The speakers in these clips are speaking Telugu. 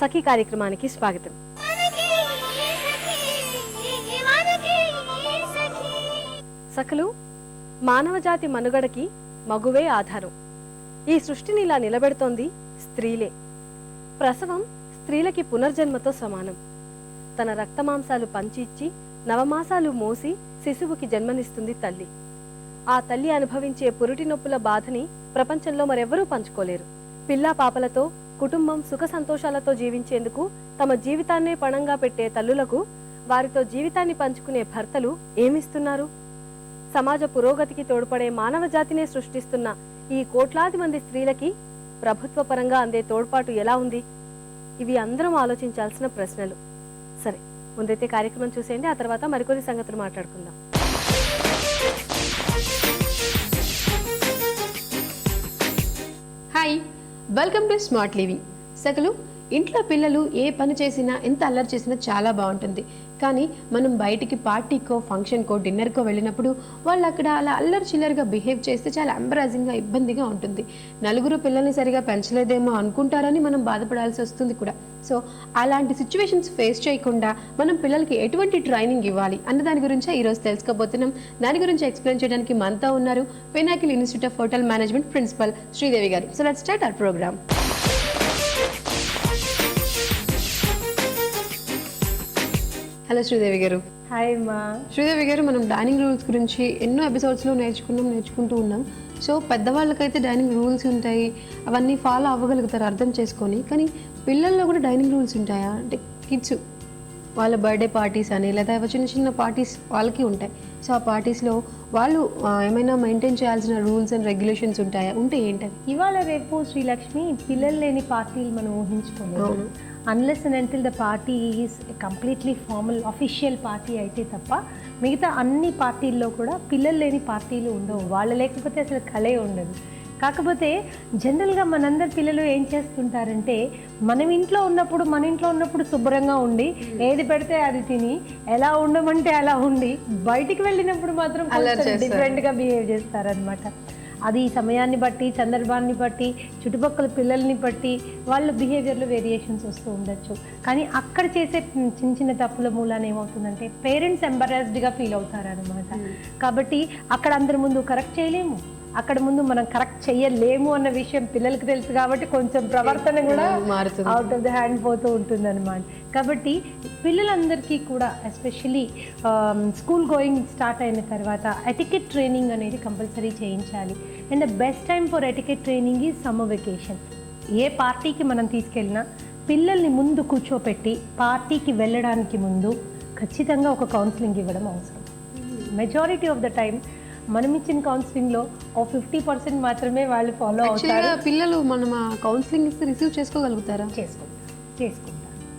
సఖీ కార్యక్రమానికి స్వాగతం. సఖలు మానవజాతి మనుగడకి మగువే ఆధారం. ఈ సృష్టిని ఇలా నిలబెడుతోంది స్త్రీలే. ప్రసవం స్త్రీలకి పునర్జన్మతో సమానం. తన రక్తమాంసాలు పంచి ఇచ్చి నవమాసాలు మోసి శిశువుకి జన్మనిస్తుంది తల్లి. ఆ తల్లి అనుభవించే పురుటి నొప్పుల బాధని ప్రపంచంలో మరెవ్వరూ పంచుకోలేరు. పిల్లా పాపలతో కుటుంబం సుఖ సంతోషాలతో జీవించేందుకు తమ జీవితాన్నే పణంగా పెట్టే తల్లులకు వారితో జీవితాన్ని పంచుకునే భర్తలు ఏమిస్తున్నారు? సమాజ పురోగతికి తోడ్పడే మానవ జాతినే సృష్టిస్తున్న ఈ కోట్లాది మంది స్త్రీలకి ప్రభుత్వ పరంగా అందే తోడ్పాటు ఎలా ఉంది? ఇవి అందరం ఆలోచించాల్సిన ప్రశ్నలు. సరే ముందైతే కార్యక్రమం చూసేయండి ఆ తర్వాత మరికొన్ని సంగతులు మాట్లాడుకుందాం. Hi. Welcome to smart living సకలు ఇంట్లో పిల్లలు ఏ పని చేసినా ఎంత అల్లరి చేసినా చాలా బాగుంటుంది. కానీ మనం బయటికి పార్టీకో ఫంక్షన్కో డిన్నర్కో వెళ్ళినప్పుడు వాళ్ళు అక్కడ అలా అల్లరి చిల్లరగా బిహేవ్ చేస్తే చాలా అంబరాజింగ్గా ఇబ్బందిగా ఉంటుంది. నలుగురు పిల్లల్ని సరిగా పెంచలేదేమో అనుకుంటారని మనం బాధపడాల్సి వస్తుంది కూడా. సో అలాంటి సిచ్యువేషన్స్ ఫేస్ చేయకుండా మనం పిల్లలకి ఎటువంటి ట్రైనింగ్ ఇవ్వాలి అన్న దాని గురించి ఈరోజు తెలుసుకోబోతున్నాం. దాని గురించి ఎక్స్ప్లెయిన్ చేయడానికి మనతో ఉన్నారు pinnacle institute of hotel management principal Sridevi garu. So let start our program. Hello Sridevi garu. Hi మా శ్రీదేవి గారు మనం డైనింగ్ రూల్స్ గురించి ఎన్నో ఎపిసోడ్స్లో నేర్చుకున్నాం నేర్చుకుంటూ ఉన్నాం. సో పెద్దవాళ్ళకైతే డైనింగ్ రూల్స్ ఉంటాయి అవన్నీ ఫాలో అవ్వగలుగుతారు అర్థం చేసుకొని. కానీ పిల్లల్లో కూడా డైనింగ్ రూల్స్ ఉంటాయా? అంటే కిడ్స్ వాళ్ళ బర్త్డే పార్టీస్ అని లేదా చిన్న చిన్న పార్టీస్ వాళ్ళకి ఉంటాయి. సో ఆ పార్టీస్లో వాళ్ళు ఏమైనా మెయింటైన్ చేయాల్సిన రూల్స్ అండ్ రెగ్యులేషన్స్ ఉంటాయా? ఉంటే ఏంటవి ఇవాళ రేపు శ్రీలక్ష్మి పిల్లలు లేని పార్టీలు మనం ఊహించుకోలేదు. Unless and until the party is completely formal official party అయితే తప్ప మిగతా అన్ని పార్టీల్లో కూడా పిల్లలు లేని పార్టీలు ఉండవు. వాళ్ళు లేకపోతే అసలు కలే ఉండదు. కాకపోతే జనరల్గా మనందరి పిల్లలు ఏం చేస్తుంటారంటే మనం ఇంట్లో ఉన్నప్పుడు మన ఇంట్లో ఉన్నప్పుడు శుభ్రంగా ఉండి ఏది పెడితే అది తిని ఎలా ఉండమంటే అలా ఉండి బయటికి వెళ్ళినప్పుడు మాత్రం. డిఫరెంట్గా బిహేవ్ చేస్తారనమాట అది సమయాన్ని బట్టి సందర్భాన్ని బట్టి చుట్టుపక్కల పిల్లల్ని బట్టి వాళ్ళ బిహేవియర్లో వేరియేషన్స్ వస్తూ ఉండొచ్చు. కానీ అక్కడ చేసే చిన్న చిన్న తప్పుల మూలాన ఏమవుతుందంటే పేరెంట్స్ ఎంబరాస్డ్గా ఫీల్ అవుతారనమాట కాబట్టి అక్కడ అందరి ముందు కరెక్ట్ చేయలేము. అక్కడ ముందు మనం కరెక్ట్ చేయలేము అన్న విషయం పిల్లలకి తెలుసు కాబట్టి కొంచెం ప్రవర్తన కూడా మారుతుంది. అవుట్ ఆఫ్ ద హ్యాండ్ పోతూ ఉంటుంది అనమాట కాబట్టి పిల్లలందరికీ కూడా ఎస్పెషలీ స్కూల్ గోయింగ్ స్టార్ట్ అయిన తర్వాత ఎటికెట్ ట్రైనింగ్ అనేది కంపల్సరీ చేయించాలి. And the best time for etiquette training is summer vacation ఏ పార్టీకి మనం తీసుకెళ్ళినా పిల్లల్ని ముందు కూర్చోపెట్టి పార్టీకి వెళ్ళడానికి ముందు ఖచ్చితంగా ఒక కౌన్సిలింగ్ ఇవ్వడం అవసరం. మెజారిటీ ఆఫ్ ద టైం మనం ఇచ్చిన కౌన్సిలింగ్లో ఓ ఫిఫ్టీ పర్సెంట్ మాత్రమే వాళ్ళు ఫాలో అవుతారు. పిల్లలు మనం కౌన్సిలింగ్ ఇస్తే రిసీవ్ చేసుకోగలుగుతారా? చేసుకుంటారు చేసుకుంటారు.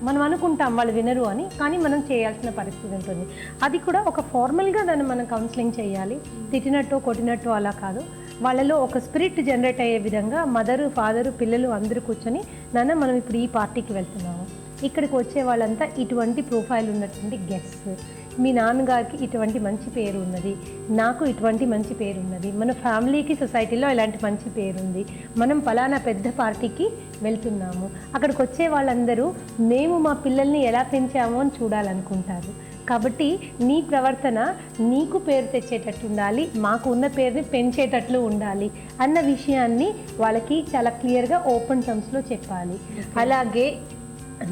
మనం అనుకుంటాం వాళ్ళు వినరు అని కానీ మనం చేయాల్సిన పరిస్థితి ఉంటుంది. అది కూడా ఒక ఫార్మల్గా దాన్ని మనం కౌన్సిలింగ్ చేయాలి. తిట్టినట్టు కొట్టినట్టు అలా కాదు. వాళ్ళలో ఒక స్పిరిట్ జనరేట్ అయ్యే విధంగా మదరు ఫాదరు పిల్లలు అందరూ కూర్చొని నాన్న మనం ఇప్పుడు ఈ పార్టీకి వెళ్తున్నాము. ఇక్కడికి వచ్చే వాళ్ళంతా ఇటువంటి ప్రొఫైల్ ఉన్నటువంటి గెస్ట్స్ మీ నాన్నగారికి ఇటువంటి మంచి పేరు ఉన్నది నాకు ఇటువంటి మంచి పేరు ఉన్నది మన ఫ్యామిలీకి సొసైటీలో ఇలాంటి మంచి పేరు ఉంది మనం ఫలానా పెద్ద పార్టీకి వెళ్తున్నాము అక్కడికి వచ్చే వాళ్ళందరూ మేము మా పిల్లల్ని ఎలా పెంచామో అని చూడాలనుకుంటారు. కాబట్టి నీ ప్రవర్తన నీకు పేరు తెచ్చేటట్టు ఉండాలి మాకు ఉన్న పేరుని పెంచేటట్లు ఉండాలి అన్న విషయాన్ని వాళ్ళకి చాలా క్లియర్గా ఓపెన్ టర్మ్స్లో చెప్పాలి. అలాగే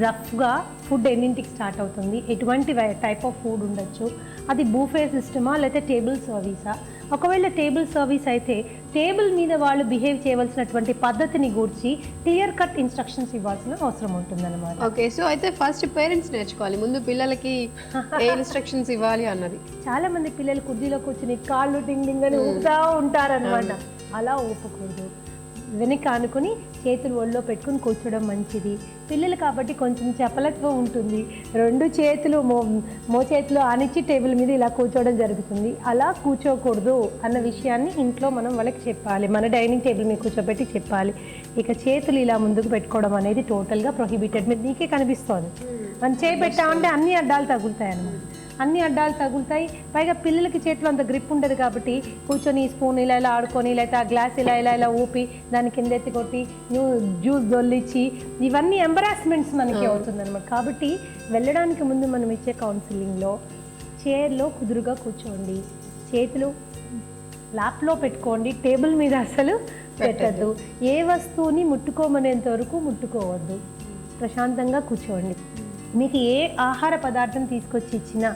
రఫ్గా ఫుడ్ ఎన్నింటికి స్టార్ట్ అవుతుంది? ఎటువంటి టైప్ ఆఫ్ ఫుడ్ ఉండొచ్చు? అది బూఫే సిస్టమా లేకపోతే టేబుల్ సర్వీసా? ఒకవేళ టేబుల్ సర్వీస్ అయితే టేబుల్ మీద వాళ్ళు బిహేవ్ చేయవలసినటువంటి పద్ధతిని గూర్చి క్లియర్ కట్ ఇన్స్ట్రక్షన్స్ ఇవ్వాల్సిన అవసరం ఉంటుందన్నమాట. ఓకే సో అయితే ఫస్ట్ పేరెంట్స్ నేర్చుకోవాలి. ముందు పిల్లలకి ఏ ఇన్స్ట్రక్షన్స్ ఇవ్వాలి అన్నది. చాలా మంది పిల్లలు కుర్చీలో కూర్చుని కాళ్ళు టింగ్ టింగ్ అని ఊపుతా ఉంటారనమాట అలా ఊపకూడదు. వెనక ఆనుకొని చేతులు ఒళ్ళో పెట్టుకుని కూర్చోవడం మంచిది. పిల్లలు కాబట్టి కొంచెం చపలత్వం ఉంటుంది. రెండు చేతులు మో మో చేతిలో ఆనిచ్చి టేబుల్ మీద ఇలా కూర్చోవడం జరుగుతుంది. అలా కూర్చోకూడదు అన్న విషయాన్ని ఇంట్లో మనం వాళ్ళకి చెప్పాలి. మన డైనింగ్ టేబుల్ మీద కూర్చోబెట్టి చెప్పాలి. ఇక చేతులు ఇలా ముందుకు పెట్టుకోవడం అనేది టోటల్గా ప్రొహిబిటెడ్ మీరు నీకే కనిపిస్తోంది మనం చేయి పెట్టామంటే అన్ని అడ్డాలు తగులుతాయి అన్నమాట అన్ని అడ్డాలు తగులుతాయి. పైగా పిల్లలకి చేతిలో అంత గ్రిప్ ఉండదు కాబట్టి కూర్చొని స్పూన్ ఇలా ఇలా ఆడుకొని లేకపోతే ఆ గ్లాస్ ఇలా ఇలా ఇలా ఊపి దాని కింద ఎత్తి కొట్టి జ్యూస్ దొల్లిచ్చి ఇవన్నీ ఎంబరాస్మెంట్స్ మనకి అవుతుంది అనమాట కాబట్టి వెళ్ళడానికి ముందు మనం ఇచ్చే కౌన్సిలింగ్లో చైర్లో కుదురుగా కూర్చోండి. చేతులు ల్యాప్లో పెట్టుకోండి. టేబుల్ మీద అసలు పెట్టద్దు. ఏ వస్తువుని ముట్టుకోమనేంత వరకు ముట్టుకోవద్దు. ప్రశాంతంగా కూర్చోండి. మీకు ఏ ఆహార పదార్థం తీసుకొచ్చి ఇచ్చినా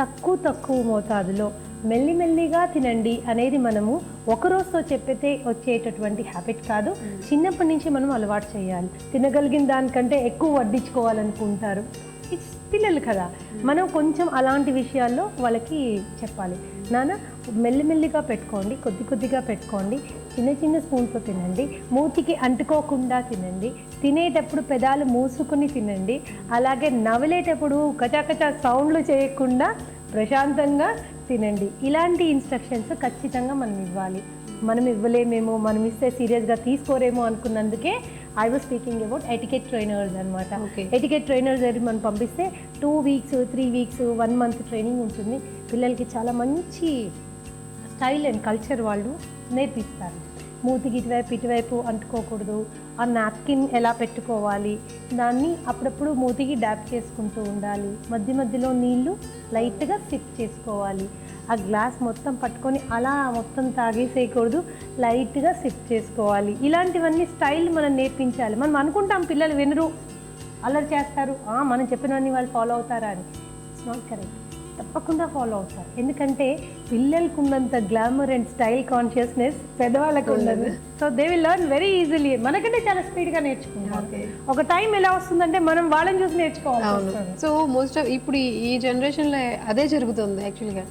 తక్కువ తక్కువ మోతాదులో మెల్లిమెల్లిగా తినండి అనేది మనము ఒక రోజుతో చెప్పితే వచ్చేటటువంటి హ్యాబిట్ కాదు. చిన్నప్పటి నుంచి మనం అలవాటు చేయాలి. తినగలిగిన దానికంటే ఎక్కువ వడ్డించుకోవాలనుకుంటారు. ఇట్స్ పిల్లలు కదా. మనం కొంచెం అలాంటి విషయాల్లో వాళ్ళకి చెప్పాలి. నాన్న మెల్లిమెల్లిగా పెట్టుకోండి కొద్ది కొద్దిగా పెట్టుకోండి. చిన్న చిన్న స్పూన్తో తినండి. మూతికి అంటుకోకుండా తినండి. తినేటప్పుడు పెదాలు మూసుకుని తినండి. అలాగే నవలేటప్పుడు కచాకచా సౌండ్లు చేయకుండా ప్రశాంతంగా తినండి. ఇలాంటి ఇన్స్ట్రక్షన్స్ ఖచ్చితంగా మనం ఇవ్వాలి. మనం ఇవ్వలేమేమో మనం ఇస్తే సీరియస్గా తీసుకోరేమో అనుకున్నందుకే I was speaking about etiquette trainers అనమాట. ఎటికెట్ ట్రైనర్స్ దగ్గర మనం పంపిస్తే two weeks three weeks one month training ఉంటుంది. పిల్లలకి చాలా మంచి స్టైల్ అండ్ కల్చర్ వాళ్ళు నేర్పిస్తారు. మూతికి ఇటువైపు ఇటువైపు అంటుకోకూడదు. ఆ నాప్కిన్ ఎలా పెట్టుకోవాలి? దాన్ని అప్పుడప్పుడు మూతికి డ్యాప్ చేసుకుంటూ ఉండాలి. మధ్య మధ్యలో నీళ్ళు లైట్గా సిప్ చేసుకోవాలి. ఆ గ్లాస్ మొత్తం పట్టుకొని అలా మొత్తం తాగేసేయకూడదు. లైట్గా సిప్ చేసుకోవాలి. ఇలాంటివన్నీ స్టైల్ మనం నేర్పించాలి. మనం అనుకుంటాం పిల్లలు వినరు. అల్లరి చేస్తారు. మనం చెప్పినవన్నీ వాళ్ళు ఫాలో అవుతారా అని. ఇట్స్ నాట్ కరెక్ట్ తప్పకుండా ఫాలో అవుతారు. ఎందుకంటే పిల్లలకు ఉన్నంత గ్లామర్ అండ్ స్టైల్ కాన్షియస్నెస్ పెద్దవాళ్ళకు ఉండదు. So they will learn very easily మనకంటే చాలా స్పీడ్గా నేర్చుకుంటారు. ఒక టైం ఎలా వస్తుందంటే మనం వాళ్ళని చూసి నేర్చుకోవాలి సో మోస్ట్ ఆఫ్ ఇప్పుడు ఈ- ఈ జనరేషన్లో అదే జరుగుతుంది యాక్చువల్గా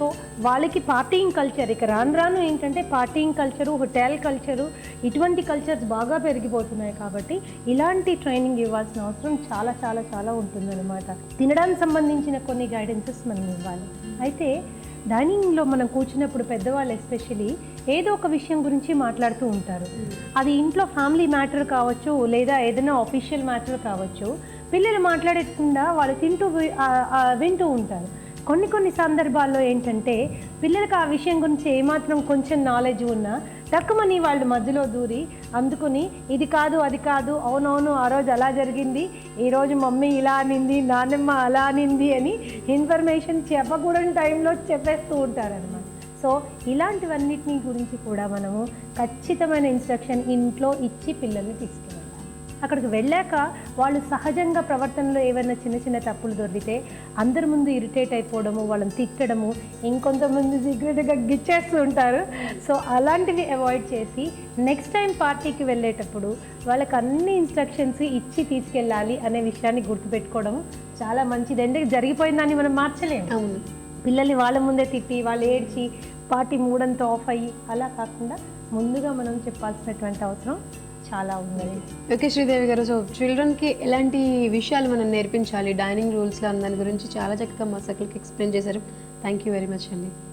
సో వాళ్ళకి పార్టీయింగ్ కల్చర్ ఇక రాను రాను ఏంటంటే పార్టీయింగ్ కల్చరు హోటల్ కల్చరు ఇటువంటి కల్చర్స్ బాగా పెరిగిపోతున్నాయి కాబట్టి ఇలాంటి ట్రైనింగ్ ఇవ్వాల్సిన అవసరం చాలా చాలా చాలా ఉంటుందన్నమాట. తినడానికి సంబంధించిన కొన్ని గైడెన్సెస్ మనం ఇవ్వాలి. అయితే డైనింగ్లో మనం కూర్చున్నప్పుడు పెద్దవాళ్ళు ఎస్పెషలీ ఏదో ఒక విషయం గురించి మాట్లాడుతూ ఉంటారు. అది ఇంట్లో ఫ్యామిలీ మ్యాటర్ కావచ్చు లేదా ఏదైనా ఆఫీషియల్ మ్యాటర్ కావచ్చు పిల్లలు మాట్లాడకుండా వాళ్ళు తింటూ వింటూ ఉంటారు. కొన్ని కొన్ని సందర్భాల్లో ఏంటంటే పిల్లలకు ఆ విషయం గురించి ఏమాత్రం కొంచెం నాలెడ్జ్ ఉన్నా తక్కువని వాళ్ళు మధ్యలో దూరి అందుకుని ఇది కాదు అది కాదు అవునవును ఆ రోజు అలా జరిగింది ఈరోజు మమ్మీ ఇలా అనింది నాన్నమ్మ అలా అనింది అని ఇన్ఫర్మేషన్ చెప్పకూడని టైంలో చెప్పేస్తూ ఉంటారనమాట సో ఇలాంటివన్నిటిని గురించి కూడా మనము ఖచ్చితమైన ఇన్స్ట్రక్షన్ ఇంట్లో ఇచ్చి పిల్లల్ని తీసుకెళ్ళాలి. అక్కడికి వెళ్ళాక వాళ్ళు సహజంగా ప్రవర్తనలో ఏవైనా చిన్న చిన్న తప్పులు దొరికితే అందరి ముందు ఇరిటేట్ అయిపోవడము వాళ్ళని తిట్టడము ఇంకొంతమంది సీక్రెట్గా గిచ్చేస్తూ ఉంటారు. సో అలాంటివి అవాయిడ్ చేసి నెక్స్ట్ టైం పార్టీకి వెళ్ళేటప్పుడు వాళ్ళకి అన్ని ఇన్స్ట్రక్షన్స్ ఇచ్చి తీసుకెళ్ళాలి అనే విషయాన్ని గుర్తుపెట్టుకోవడం చాలా మంచిది. ఎందుకంటే జరిగిపోయిన దాన్ని మనం మార్చలేము అవును. పిల్లల్ని వాళ్ళ ముందే తిట్టి వాళ్ళు ఏడ్చి పార్టీ మూడంతా ఆఫ్ అయ్యి అలా కాకుండా ముందుగా మనం చెప్పాల్సినటువంటి అవసరం చాలా ఉన్నది. ఓకే శ్రీదేవి గారు. సో చిల్డ్రన్కి ఎలాంటి విషయాలు మనం నేర్పించాలి? డైనింగ్ రూల్స్లో దాని గురించి చాలా చక్కగా మా సకలకి ఎక్స్ప్లెయిన్ చేశారు. థ్యాంక్ యూ వెరీ మచ్ అండి.